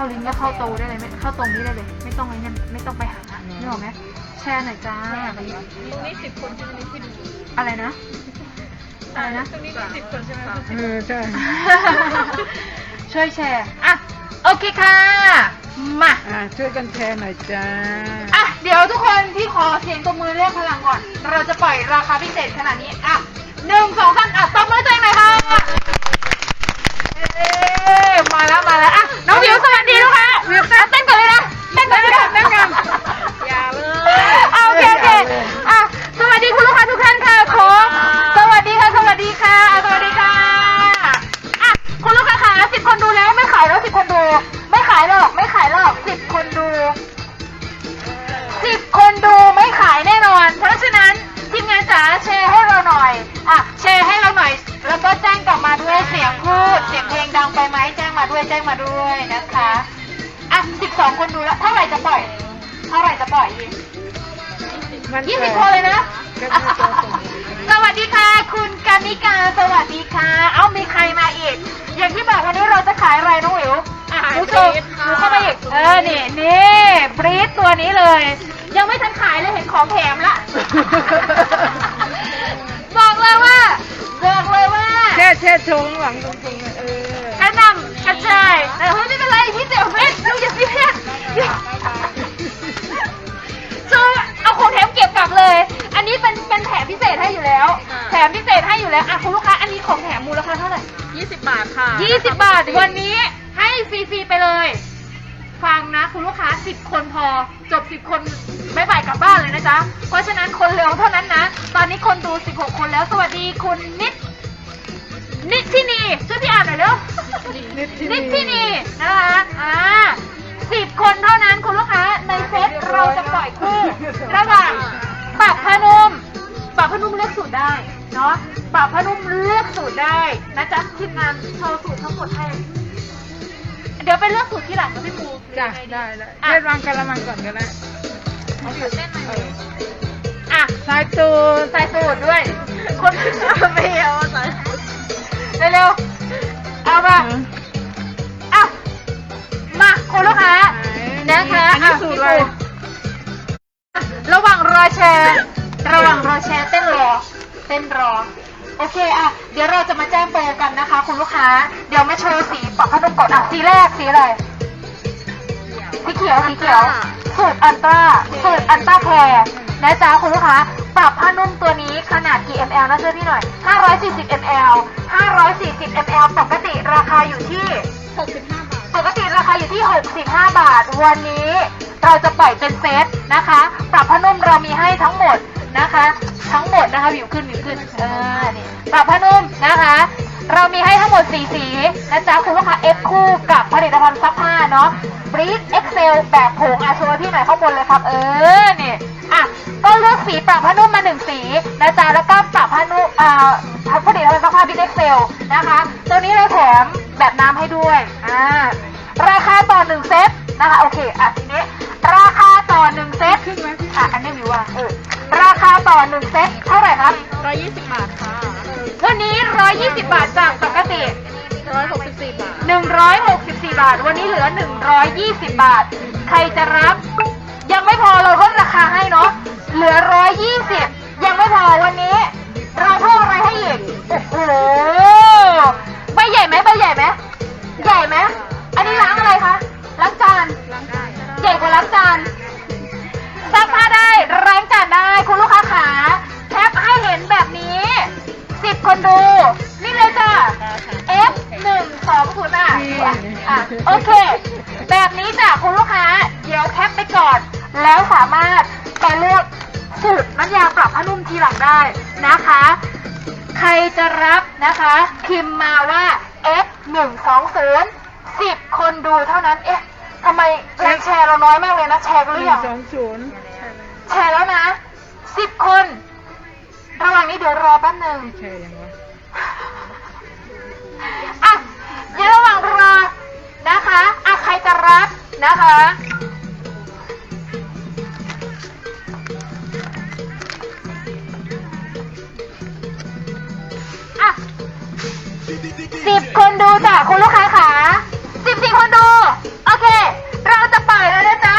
เข้าลิงก์ก็เข้าโตได้เลยไม่เข้าตรงนี้ได้เลย ไม่ต้องอะไรเงี้ยไม่ต้องไปหานึกออกไหมแชร์หน่อยจ้าตรงนี้สิบคนใช่ไหมที่ดูอะไรนะอะไรนะตรงนี้มีสิบคนใช่ไหมเออใช่ช่วยแชร์อะโอเคค่ะมาอ่าช่วยกันแชร์หน่อยจ้าอะเดี๋ยวทุกคนที่ขอเสียงตบมือเรียกพลังก่อน เราจะปล่อยราคาพิเศษขนาดนี้อะหนึ่งสองสามอะตบมือตัวเองหน่อยค่ะเอ๊ะ มาแล้วมาแล้วอะน้องวิวสวัสดีลูกค้าวิวเต้นก่อนเลยนะเต้นก่อนเลยนะเต้นกันอย่าเลยอะโอเคโอเคอะสวัสดีคุณลูกค้าทุกท่านค่ะขอสวัสดีค่ะสวัสดีค่ะสวัสดีค่ะอะคุณลูกค้าค่ะสิบคนดูแล้วไม่ขายแล้วสิบคนดู ไม่ขายหรอก แจ้งมาด้วยแจ้งมาด้วยนะคะอะสิบสองคนดูแล้วเท่าไหร่จะปล่อย เท่าไหร่จะปล่อยอีกมันยี่สิบคนเลยนะก็มีตัวส่งสวัสดีค่ะ คุณกานิกา สวัสดีค่ะ เอ้ามีใครมาอีก อย่างที่บอกวันนี้เราจะขายอะไรน้องหวิวอาหารดูบโชรีว์ดค่ะดูเข้ามาอีก เออ นี่นี่บรีดตัวนี้เลย ยังไม่ทันขายเลยเห็นของแถมละ บอกเลยว่า บอกเลยว่า แช่แช่โชว์ข้างหลังตรงๆเลยเออ เก็บกลับเลย อันนี้เป็นเป็นแถมพิเศษให้อยู่แล้วแถมพิเศษให้อยู่แล้วอะคุณลูกค้าอันนี้ของแถมมูลค่าเท่าไหร่ยี่สิบบาทค่ะ20 บาทวันนี้ให้ฟรีๆไปเลย ฟังนะคุณลูกค้า 10 คนพอ จบ 10 คนไม่บ่ายกลับบ้านเลยนะจ๊ะ เพราะฉะนั้นคนเร็วเท่านั้นนะ ตอนนี้คนดู 16 คนแล้วสวัสดีคุณนิด นิดที่นี่ช่วยพี่อ่านหน่อยเร็ว นิดที่นิดที่นี่นะคะอ่าสิบคนเท่านั้นคุณลูกค้าในเซตเราจะปล่อยคู่ระหว่าง ตรได้เนาะปรับพนุ่มเลือกสูตรได้นะจ๊ะทีมงานโชว์สูตรทั้งหมดให้เดี๋ยวไปเลือกสูตรที่หลังนะพี่ปูจ้ะได้แล้วเช็ดวางกะละมังก่อนก็ได้เอาสูตรเต้นหน่อยเอออะ สายตูดใส่สูตรด้วย คนไม่เอาใส่เร็วๆเอามาอะมาคุณลูกค้า นะคะอันนี้สูตรอะไรระหว่างรอแชร์ ระหว่างรอแชร์เต้นรอ เต้นรอ โอเคอะ เดี๋ยวเราจะมาแจ้งโปรกันนะคะ คุณลูกค้า เดี๋ยวมาโชว์สีปรับพัดลมกดอะสีแรกสีอะไร สีเขียว สีเขียวสูตรอันตราสูตรอันตราแคร์นะจ๊ะคุณลูกค้า ปรับผ้านุ่มตัวนี้ขนาดกี่ ml นะเชื่อพี่หน่อย 540 ml 540 ml ปกติราคาอยู่ที่หกสิบห้าบาท ปกติราคาอยู่ที่ 65 บาท วันนี้เราจะปล่อยเป็นเซตนะคะ ปรับผ้านุ่มเรามีให้ทั้งหมด นะคะ ทั้งหมดนะคะวิวขึ้นวิวขึ้นเออนี่ปรับผ้านุ่มนะคะ เรามีให้ทั้งหมด4สีนะจ๊ะคุณลูกค้า F คู่กับผลิตภัณฑ์ซักผ้าเนาะ Breeze Excel แบบผงอาชัวที่ไหนข้างบนเลยครับเออนี่อะก็เลือกสีปรับผ้านุ่มมาหนึ่งสีนะจ๊ะแล้วก็ปรับผ้านุ่มอ่าผลิตภัณฑ์ซักผ้า Breeze Excel นะคะตัวนี้เราแถมแบบน้ำให้ด้วยอ่า ราคาต่อหนึ่งเซตนะคะโอเคอะทีนี้ราคาต่อหนึ่งเซตอะอันนี้วิวว่าเออราคาต่อหนึ่งเซตเท่าไหร่ครับร้อยยี่สิบบาทค่ะวันนี้120บาทจากปกติร้อยหกสิบสี่บาท164บาท วันนี้เหลือ120บาท ใครจะรับ ยังไม่พอเราลดราคาให้เนาะเหลือ120ยังไม่พอวันนี้ เราเพิ่มอะไรให้อีกโอ้โหใบใหญ่ไหมใบใหญ่ไหม ล้างจานซักผ้าได้ล้างจานได้คุณลูกค้าขาแคปให้เห็นแบบนี้สิบคนดูนี่เลยจ้ะ F หนึ่งสองศูนย์อะอะโอเค แบบนี้จ้ะคุณลูกค้า เดี๋ยวแคปไปก่อน แล้วสามารถไปเลือกสูตรน้ำยาปรับผ้านุ่มทีหลังได้นะคะ ใครจะรับนะคะพิมพ์มาว่า F หนึ่งสองศูนย์สิบคนดูเท่านั้นเอ๊ะ ทำไมแรงแชร์เราน้อยมากเลยนะ แชร์กันหหรืนึ่อยังงสองศูนย์แชร์แล้วนะสิบคน ระหว่างนี้เดี๋ยวรอแป๊บหนึ่ง แชร์ยังวะอะเดี๋ยวระหว่างรอนะคะอะใครจะรับนะคะ อะคนดูจ้ะคุณลูกค้าขา สิบสี่คนดู โอเค เราจะปล่อยแล้วนะจ๊ะ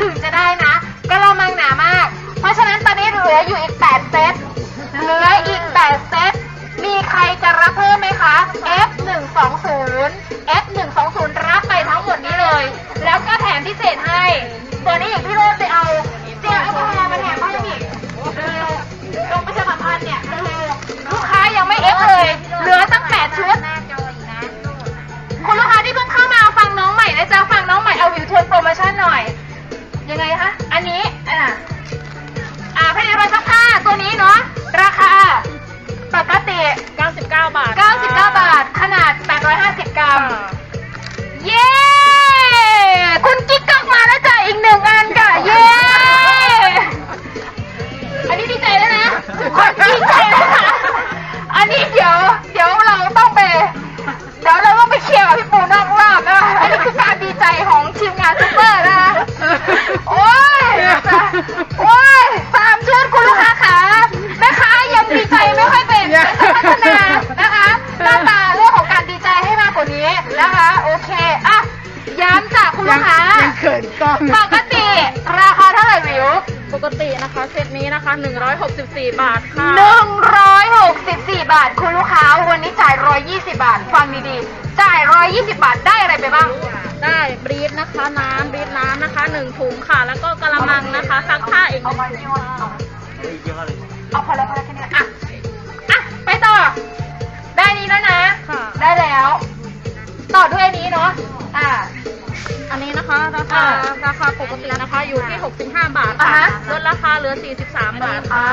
ถึงจะได้นะกระมังหนามาก เพราะฉะนั้นตอนนี้เหลืออยู่อีก 8 เซต เหลืออีก 8 เซต มีใครจะรับเพิ่มไหมคะ F 1 2 0 F 1 2 0 ไงคะ อันนี้ อ่าอ่าภายในรถซักผ้าตัวนี้เนาะ ราคา ปกติ 99 บาท99 บาท ขนาด 850 กรัม เย้ คุณกิ๊กกลับมาแล้วจ้ะอีกหนึ่งอันค่ะ เย้ อันนี้ดีใจแล้วนะทุกคนดีใจแล้วนะอันนี้เดี๋ยว เดี๋ยวเราต้องไป เดี๋ยวเราต้องไปเคลียร์กับพี่ปูนอกรอบนะอันนี้คือการดีใจของทีมงานซูเปอร์นะ 164 บาทค่ะหนึ่งร้อยหกสิบสี่บาท คุณลูกค้า วันนี้จ่ายร้อยยี่สิบาท ฟังดีๆ จ่ายร้อยยี่สิบาทได้อะไรไปบ้าง ได้บรีดนะคะ น้ำบรีดน้ำนะคะหนึ่งถุงค่ะ แล้วก็กระมังนะคะซักผ้าอีกหนึ่งถุงค่ะเอาพอแล้วพอแล้วแค่นี้อะ อะ ไปต่อ ได้นี้แล้วนะค่ะได้แล้ว ต่อด้วยอันนี้เนาะ อ่า อันนี้นะคะราคาอ่าราคาปกตินะคะอยู่ที่ 65 บาทอ่าค่ะฮะ ลดราคาเหลือ 43 บาทอ่า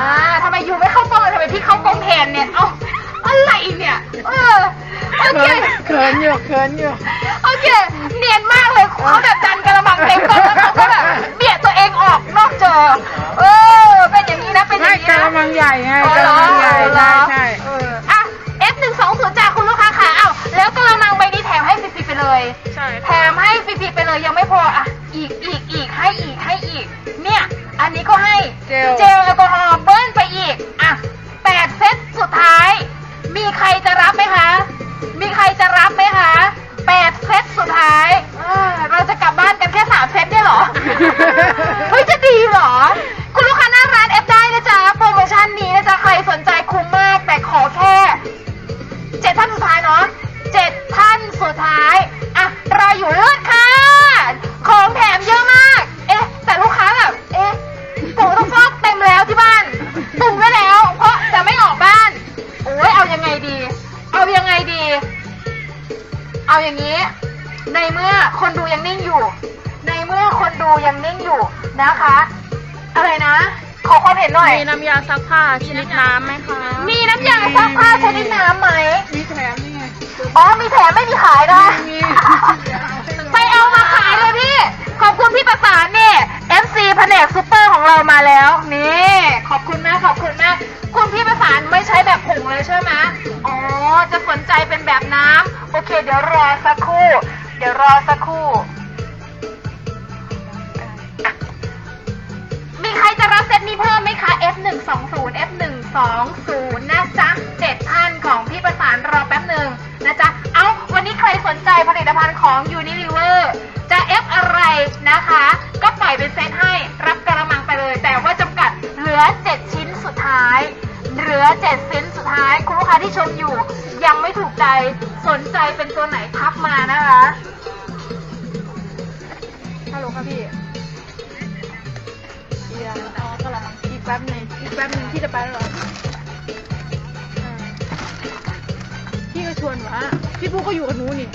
ทำไมยูไม่เข้ากล้องเลยทำไมพี่เข้ากล้องแทนเนี่ย เอ้า อะไรเนี่ย เออ โอเค เขินอยู่เขินอยู่ โอเค เนียนมากเลยเขาแบบดันกระมังเต็มกล้องแล้วเขาก็แบบเบียดตัวเองออกนอกจอ เออ เป็นอย่างนี้นะ เป็นอไม่ย่างนี้กนะระมังใหญ่ไงอ๋อกเหรระอมังใหญ่เหรใช่อใช่เอออะ F 1 2 0จากคุณลูกค้าค่ะอ้าวแล้วกระมังใบนี้แถมให้ฟรีๆไปเลย ใช่แถค่ะมให้ฟรีๆไปเลยยังไม่พออะ อีกอีกอีกให้อีกให้อีก เนี่ย อันนี้ก็ให้เจล เจลแอลกอฮอล์เบิ้ลไปอีก อะแปดเซตสุดท้าย มีใครจะรับไหมคะ มีใครจะรับไหมคะแปดเซตสุดท้ายเอ้อเราจะกลับบ้านกันแค่สามเซตได้เหรอ เอาอย่างนี้ ในเมื่อคนดูยังนิ่งอยู่ ในเมื่อคนดูยังนิ่งอยู่นะคะ อะไรนะ ขอความเห็นหน่อย มีน้ำยาซักผ้าชนิดน้ำไหมคะ มีน้ำยาซักผ้าชนิดน้ำไหม มีแถมนี่ไง อ๋อ มีแถมไม่มีขายนะมีไปเอามาขายเลยพี่ ขอบคุณพี่ประสานเนี่ย FC แผนกซูเปอร์ ของเรามาแล้วนี่ขอบคุณมากขอบคุณมาก คุณพี่ประสานไม่ใช้แบบผงเลยใช่ไหมอ๋อจะสนใจเป็นแบบน้ำโอเค เดี๋ยวรอสักครู่ เดี๋ยวรอสักครู่ มีใครจะรับเซตนี้เพิ่มไหมคะ F 1 2 0 F 1 2 0 นะจ๊ะเจ็ดท่านประสานรอแป๊บหนึ่งนะจ๊ะเอาวันนี้ใครสนใจผลิตภัณฑ์ของ Unilever จะเอฟอะไรนะคะ ก็ปล่อยเป็นเซตให้รับ อ 7 ชิ้นสุดท้าย เหลือ 7 ชิ้นสุดท้าย คุณลูกค้าที่ชมอยู่ ยังไม่ถูกใจ สนใจเป็นตัวไหนทักมานะคะ ฮัลโหลค่ะพี่เดี๋ยวอ๋อกระมังอีกแป๊บหนึงอีกแป๊บหนึงพี่จะไปแล้วเหรออ่าพี่ก็ชวนว่าพี่ปุ๊กก็อยู่กับหนูนี่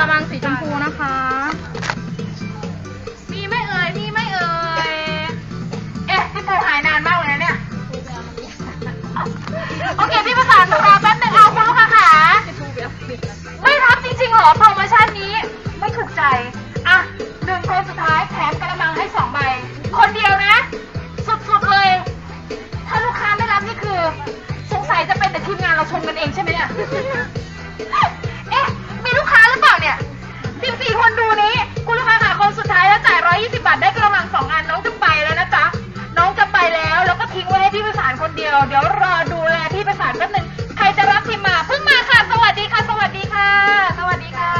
ระมังสีชมพูนะคะ มีไม่เอ่ย มีไม่เอ่ย เอ๊ะพี่ปูหายนานมากเลยนะเนี่ย โอเค พี่ประสานรอแป๊บนึงเอาคุณลูกค้าขาไม่รับจริงๆเหรอโปรโมชั่นนี้ ไม่ถูกใจ อะหนึ่งคนสุดท้ายแถมกระมังให้สองใบ คนเดียวนะ สุดๆเลย ถ้าลูกค้าไม่รับนี่คือ สงสัยจะเป็นแต่ทีมงานเราชมกันเองใช่ไหมเนี่ย 120 บาทได้กระมังสองอันน้องจะไปแล้วนะจ๊ะ น้องจะไปแล้วแล้วก็ทิ้งไว้ให้พี่ประสานคนเดียว เดี๋ยวรอดูแลพี่ประสานแป๊บหนึงใครจะรับพิมพ์มาเพิ่งมาค่ะ สวัสดีค่ะ สวัสดีค่ะ สวัสดีค่ะ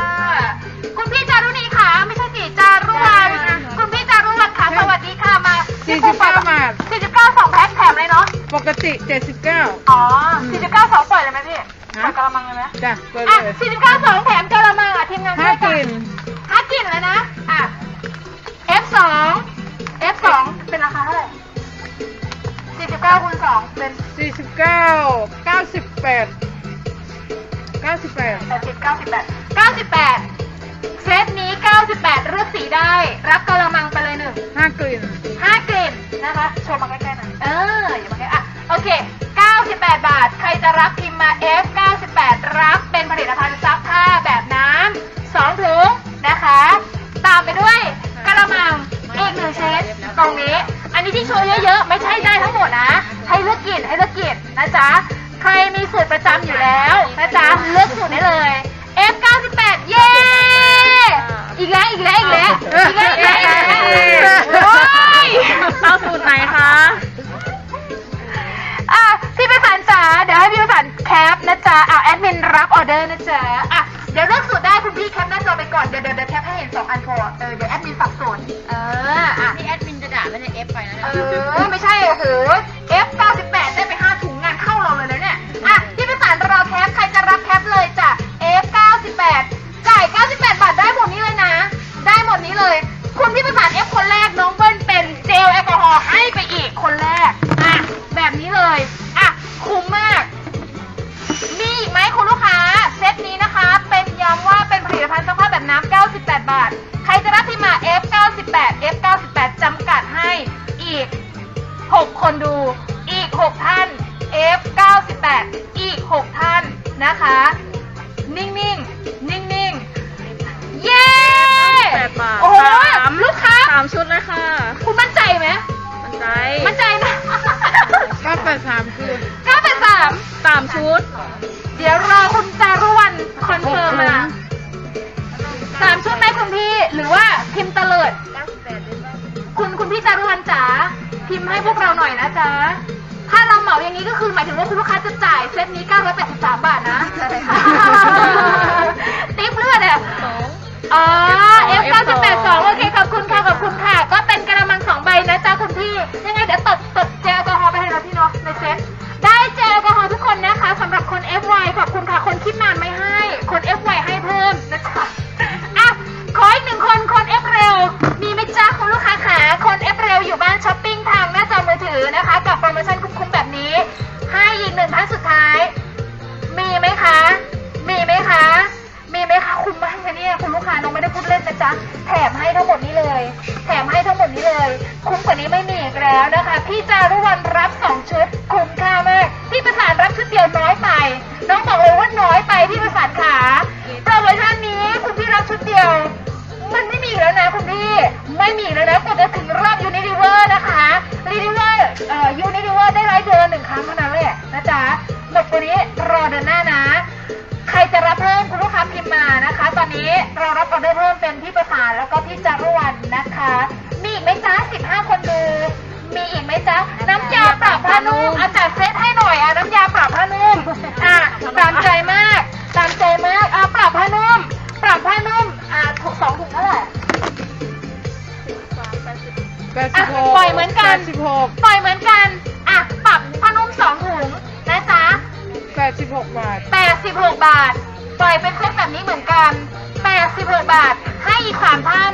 คุณพี่จารุณีค่ะไม่ใช่สิจารุวันคุณพี่จารุวันค่ะสวัสดีค่ะมาสี่สิบเก้าบาท49สองแพ็คแถมเลยเนาะปกติเจ็ดสิบเก้าอ๋อ49สองปล่อยเลยไหมพี่ฮะปล่อยกระมังเลยไหมจ้ะเปิดอะเลย49สองแถมกระมัง 2เป็นสี่สิบเก้าเก้าสิบแปดเก้าสิบแปด80 98 98เซตนี้98เลือกสีได้ รับกระมังไปเลยหนึ่งห้ากลิ่นห้ากลิ่นนะคะโชว์มาใกล้ๆหน่อยเอออย่ามาใกล้อะโอเค98บาท ใครจะรับพิมพ์มา F 98รับเป็นผลิตภัณฑ์ซักผ้าแบบน้ำสองถุงนะคะ ตามไปด้วยกระมังอีกหนึ่งเชนตรงนี้ อันนี้ที่โชว์เยอะๆ ไม่ใช่ได้ทั้งหมดนะ ให้เลือกกลิ่นให้เลือกกลิ่นนะจ๊ะ ใครมีสูตรประจำอยู่แล้วนะจ๊ะ เลือกสูตรได้เลย F 98 เย้ อีกแล้วอีกแล้วอีกแล้วอีกแล้วอีกแล้วอีกแล้วโอ้ยเอาสูตรไหนคะอะพี่ประสานจ๋าเดี๋ยวให้พี่ประสานแคปนะจ๊ะอะแอดมินรับออเดอร์นะจ๊ะอะ เดี๋ยวเลือกสูตรได้คุณพี่แคปหน้าจอไปก่อน เดี๋ยวเดี๋ยวเดี๋ยวแคปให้เห็นสองอันพอเออเดี๋ยวแอดมินสับสนเอออะ นี่แอดมินจะด่าไม่ได้เอฟไปนะเออ ไม่ใช่โอ้โห F 98 ได้ไปห้าถุงงานเข้าเราเลยนะเนี่ย อะพี่ประสานรอแคปใครจะรับแคปเลยจ้ะ F 98 จ่าย 98 บาทได้หมดนี้เลยนะ ได้หมดนี้เลย คุณพี่ประสาน F คนแรกน้องเบิ้ลเป็นเจลแอลกอฮอล์ให้ไปอีกคนแรก อะ แบบนี้เลยำว่าเป็นผลิตภัณฑ์ซักผ้าแบบน้ำ 98 บาท ใครจะรับที่มา F98 นี้ก็คือหมายถึงว่าคุณลูกค้าจะจ่ายเซตนี้ 983 บาทนะติ๊บเลือดอะ อ๋อ F982 โอเค ลูกค้าน้องไม่ได้พูดเล่นนะจ๊ะแถมให้ทั้งหมดนี้เลย แถมให้ทั้งหมดนี้เลย คุ้มกว่านี้ไม่มีอีกแล้วนะคะ พี่จารุวรรณรับสองชุด คุ้มค่ามากพี่ประสานรับชุดเดียวน้อยไปน้องบอกเลยว่าน้อยไปพี่ประสานขาโปรโมชั่นนี้คุณพี่รับชุดเดียว มันไม่มีแล้วนะคุณพี่ไม่มีแล้วนะกว่าจะถึงรอบยูนิลิเวอร์นะคะอร์เอ่อยูนิดิเวอร์ได้ไลฟ์เดือนหนึ่งครั้งเท่านั้นแหละนะจ๊ะหมดตัวนี้รอเดือนหน้านะ ใครจะรับเพิ่มคุณลูกค้าพิมพ์มานะคะ ตอนนี้เรารับออเดอร์เพิ่มเป็นพี่ประสานแล้วก็พี่จารวันนะคะ มีอีกไหมจ๊ะ15คนดู มีอีกไหมจ๊ะน้ำยาปรับผ้านุ่มอาจัดเซตให้หน่อยอะน้ำยาปรับผ้านุ่มอะตามใจมากตามใจมากอะปรับผ้านุ่มปรับผ้านุ่มอะถูกสองถุงเท่าไหร่แปดสิบหกอะปล่อยเหมือนกันแปดสิบหกปล่อยเหมือนกัน 86 บาท 86 บาท ปล่อยเป็นเส้นแบบนี้เหมือนกัน 86 บาท ให้อีก 3 ท่าน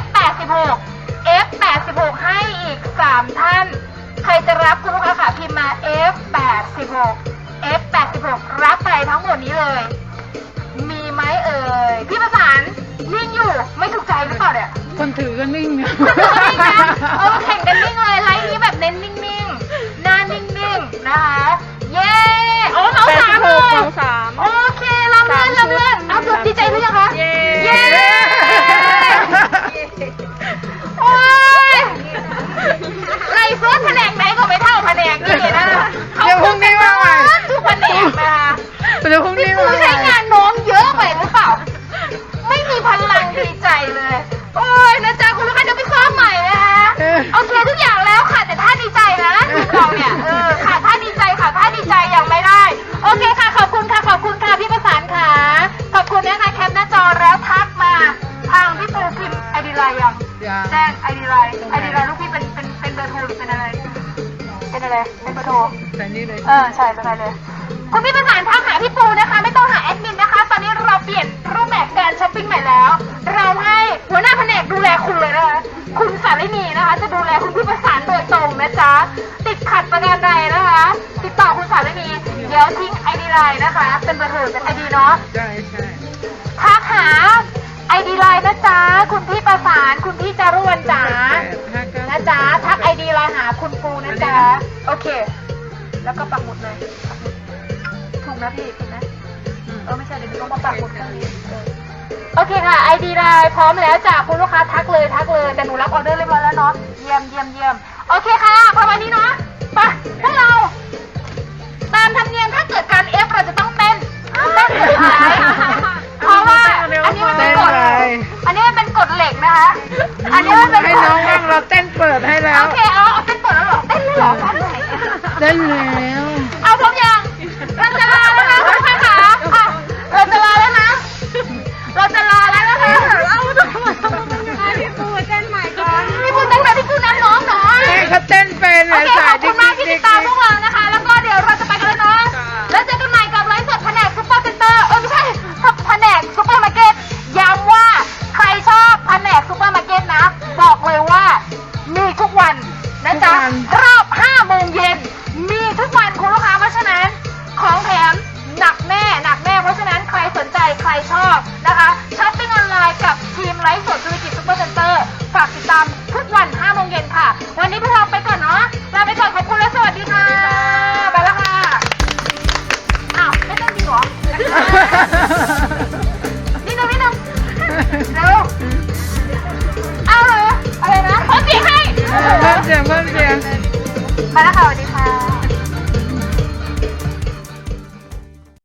F86 F86 ให้อีก 3 ท่าน ใครจะรับคุณลูกค้ค่ะพิมพ์มา F86 F86 รับไปทั้งหมดนี้เลย มีไหมเอ่ย พี่ประสานนิ่งอยู่ ไม่ถูกใจหรือเปล่าเนี่ย คนถือก็นิ่งนะคนถือก็นิ่งนะ เออแข่งกันนิ่งเลย ไลฟ์นี้แบบเน้นนิ่งๆหน้านิ่งๆ นะคะ เย้โอ้ เป็นอะไร เป็นเบอร์โทรแต่นี่เลยเออใช่ไปเลย คุณพี่ประสานทักหาพี่ปูนะคะ ไม่ต้องหาแอดมินนะคะ ตอนนี้เราเปลี่ยนรูปแบบการช้อปปิ้งใหม่แล้ว เราให้หัวหน้าแผนกดูแลคุณเลยนะคะ คุณสารินีนะคะ จะดูแลคุณพี่ประสานโดยตรงนะจ๊ะ ติดขัดประการใดนะคะ ติดต่อคุณสารินี เดี๋ยวทิ้งไอดีไลน์นะคะ เป็นเบอร์โทรเป็นไอดีเนาะ ใช่ใช่ทักหาไอดีไลน์นะจ๊ะ คุณพี่ประสาน คุณพี่จารุวรรณจ๋าแปดห้าเก้า นะจ๊ะ ทักไอดีไลน์หาคุณปูนะจ๊ะ โอเค แล้วก็ปักหมุดเลยปักหมุดถูกนะพี่ถูกนะอืมเออไม่ใช่เดี๋ยวดูต้องมาปักหมุดตรงนี้เออโอเคค่ะไอดีไลน์พร้อมแล้วจ้ะคุณลูกค้าทักเลยทักเลยแต่หนูรับออเดอร์เรียบร้อยแล้วเนาะเยี่ยมเยี่ยมเยี่ยมโอเคค่ะประมาณนี้เนาะไปพวกเรา ตามธรรมเนียมถ้าเกิดการเอฟเราจะต้องเต้นเต้นสุดท้ายเพราะว่าอันนี้มันเป็นกฎอันนี้มันเป็นกฎเหล็กนะคะ อันนี้มันเป็นให้กฎน้องบ้าง เปิดให้แล้ว โอเค นนะจ๊ะรอบ5โมงเย็น มีทุกวันคุณลูกค้าเพราะฉะนั้น ของแถมหนักแน่หนักแน่เพราะฉะนั้นใครสนใจใครชอบนะคะช้อปปิ้งออนไลน์กับทีมไลฟ์สดธุรกิจซุปเปอร์เซ็นเตอร์ฝากติดตามทุกวัน5โมงเย็นค่ะ วันนี้พวกเราไปก่อนเนาะลาไปก่อนขอบคุณและสวัสดีค่ะ ไปแล้วค่ะ อ้าว ไม่ต้องจริงเหรอ เอาเลยอ